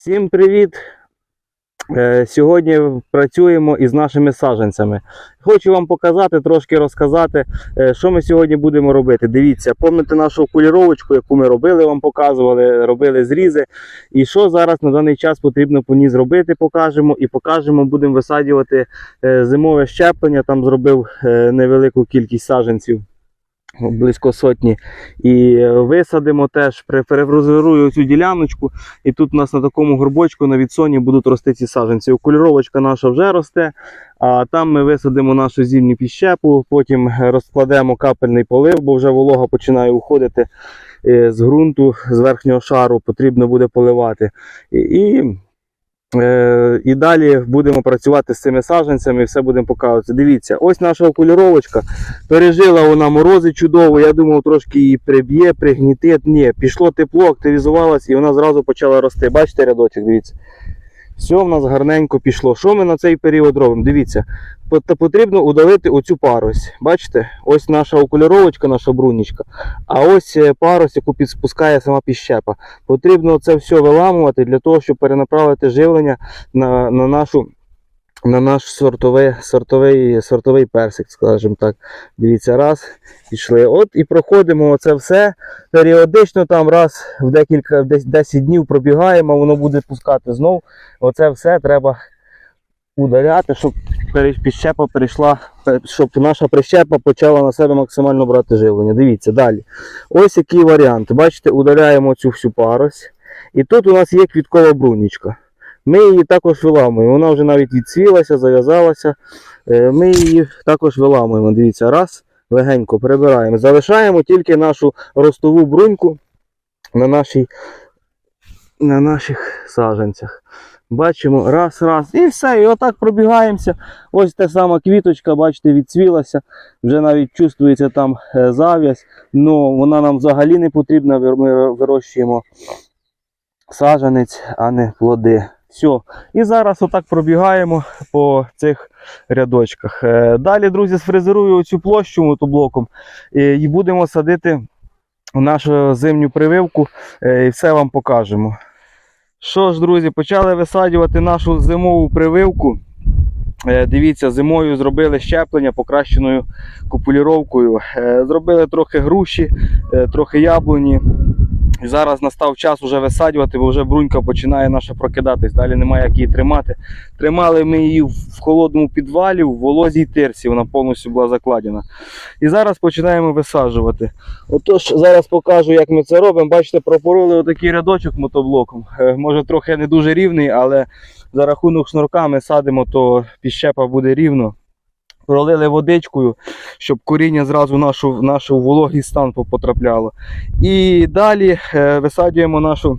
Всім привіт! Е, Сьогодні працюємо із нашими саджанцями. Хочу вам показати, трошки розказати, е, що ми сьогодні будемо робити. Дивіться, пам'ятаєте нашу куліровочку, яку ми робили, вам показували, робили зрізи. І що зараз на даний час потрібно по ній зробити, покажемо. І покажемо, будемо висаджувати е, зимове щеплення. Там зробив невелику кількість саджанців. Близько сотні. І е, висадимо теж, пре- цю діляночку. І тут у нас на такому горбочку на відсоні будуть рости ці саджанці. Окуліровочка наша вже росте, а там ми висадимо нашу зимню піщепу, потім розкладемо капельний полив, бо вже волога починає уходити е, з ґрунту, з верхнього шару, потрібно буде поливати. І, е, і далі будемо працювати з цими саджанцями і все будемо показувати. Дивіться, ось наша окуліровочка. Пережила вона морози чудово. Я думав, трошки її приб'є, пригнітить. Ні, пішло тепло, активізувалась і вона зразу почала рости. Бачите рядочок, дивіться. Все в нас гарненько пішло. Що ми на цей період робимо? Дивіться, потрібно удалити оцю парось. Бачите, ось наша окуліровочка, наша брунічка, а ось е, парось, яку підспускає сама піщепа. Потрібно це все виламувати для того, щоб перенаправити живлення на, на нашу. На наш сортовий, сортовий, сортовий персик, скажімо так. Дивіться, раз, пішли. От і проходимо це все. Періодично там раз в декілька в десь 10 днів пробігаємо, воно буде пускати знов. Оце все треба удаляти, щоб підщепа перейшла, щоб наша прищепа почала на себе максимально брати живлення. Дивіться далі. Ось який варіант. Бачите, удаляємо цю всю парось. І тут у нас є квіткова брунічка. Ми її також виламуємо. Вона вже навіть відцвілася, зав'язалася. Е, Ми її також виламуємо. Дивіться, раз, легенько прибираємо. Залишаємо тільки нашу ростову бруньку на, нашій, на наших саджанцях. Бачимо, раз, раз. І все. І отак пробігаємося. Ось та сама квіточка, бачите, відцвілася. Вже навіть чувствується там е, зав'язь. Ну, вона нам взагалі не потрібна. Ми вирощуємо саджанець, а не плоди. Все. І зараз отак пробігаємо по цих рядочках. Е, Далі, друзі, сфрезерую цю площу мотоблоком е, і будемо садити нашу зимню прививку е, і все вам покажемо. Що ж, друзі, почали висаджувати нашу зимову прививку. Дивіться, зимою зробили щеплення покращеною купуліровкою. Зробили трохи груші, трохи яблуні. І зараз настав час вже висаджувати, бо вже брунька починає наша прокидатись. Далі немає як її тримати. Тримали ми її в холодному підвалі, в волозій тирці, вона повністю була закладена. І зараз починаємо висаджувати. Отож, зараз покажу, як ми це робимо. Бачите, пропороли отакий рядочок мотоблоком. Е, Може трохи не дуже рівний, але за рахунок шнурка ми садимо, то піщепа буде рівно. Пролили водичкою, щоб коріння зразу в нашу, в нашу вологий стан потрапляло. І далі е, висаджуємо нашу,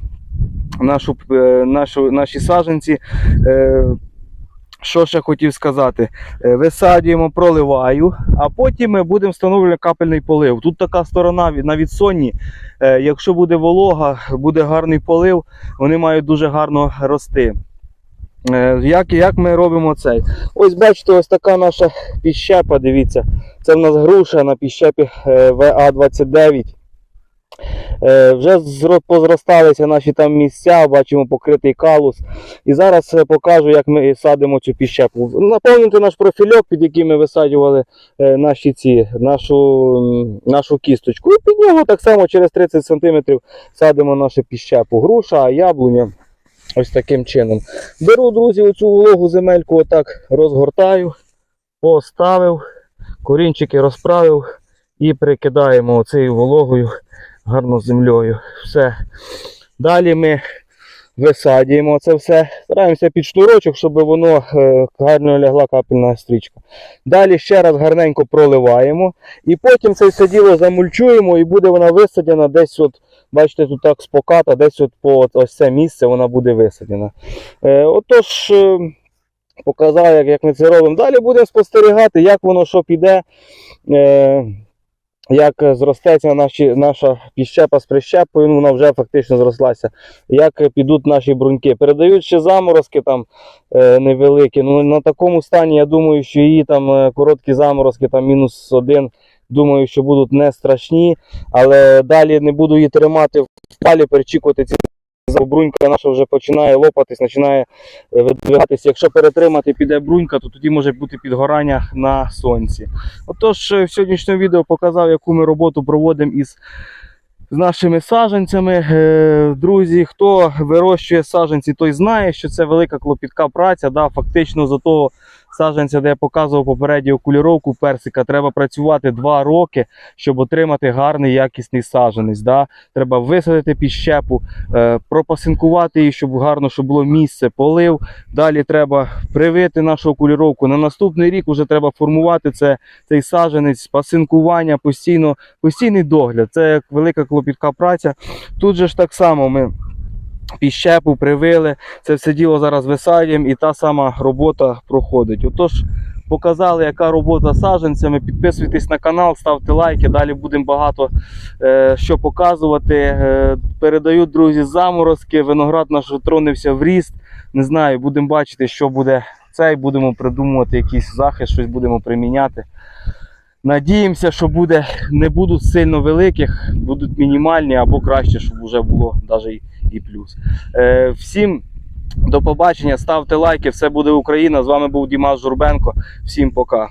нашу, е, нашу, наші саджанці. Е, що ще хотів сказати? Висаджуємо, проливаю, а потім ми будемо встановлювати капельний полив. Тут така сторона на відсонні. Якщо буде волога, буде гарний полив, вони мають дуже гарно рости. Е, Як, як ми робимо цей? Ось бачите, ось така наша піщепа, дивіться. Це в нас груша на піщепі е, ВА-29. Е, Вже позросталися наші там місця, бачимо покритий калус. І зараз покажу, як ми садимо цю піщепу. Наповнюйте наш профільок, під який ми висаджували е, наші ці, нашу, нашу кісточку. І під нього так само через 30 см садимо нашу піщепу. Груша, яблуня. Ось таким чином. Беру, друзі, оцю вологу земельку, отак розгортаю, поставив, корінчики розправив і прикидаємо оцею вологою гарно землею. Все. Далі ми висаджуємо це все. Стараємося під шнурочок, щоб воно е, гарно лягла капельна стрічка. Далі ще раз гарненько проливаємо. І потім це все діло замульчуємо і буде вона висаджена десь от. Бачите, тут так споката, десь от по ось це місце вона буде висаджена. Е, отож, е, показав, як, ми це робимо. Далі будемо спостерігати, як воно що піде. Як е, зростеться наші, наша піщепа з прищепою, ну вона вже фактично зрослася. Як е, підуть наші бруньки. Передають ще заморозки там е, невеликі. Ну на такому стані я думаю, що її там е, короткі заморозки, там мінус один. Думаю, що будуть не страшні, але далі не буду її тримати в палі, перечікувати ці брунька наша вже починає лопатись, починає е, видвигатися. Якщо перетримати піде брунька, то тоді може бути підгорання на сонці. Отож, е, в сьогоднішньому відео показав, яку ми роботу проводимо із з нашими саджанцями. Е, Друзі, хто вирощує саджанці, той знає, що це велика клопітка праця. Да, фактично за того саджанця, де я показував попередню окуліровку персика, треба працювати 2 роки, щоб отримати гарний якісний саджанець. Да. Треба висадити під щепу, е, пропасинкувати її, щоб гарно щоб було місце, полив. Далі треба привити нашу окуліровку. На наступний рік вже треба формувати це, цей саджанець, пасинкування, постійно, постійний догляд. Це як велика клопітка праця. Тут же ж так само ми піщепу привили, це все діло зараз висаджуємо і та сама робота проходить. Отож, показали, яка робота з саджанцями. Підписуйтесь на канал, ставте лайки. Далі будемо багато е, що показувати. Е, передають друзі заморозки. Виноград наш тронився в ріст. Не знаю, будемо бачити, що буде цей. Будемо придумувати якийсь захист, щось будемо приміняти. Надіємося, що буде, не будуть сильно великих, будуть мінімальні або краще, щоб вже було навіть і плюс. Е, всім до побачення, ставте лайки, все буде Україна. З вами був Дімас Журбенко. Всім пока.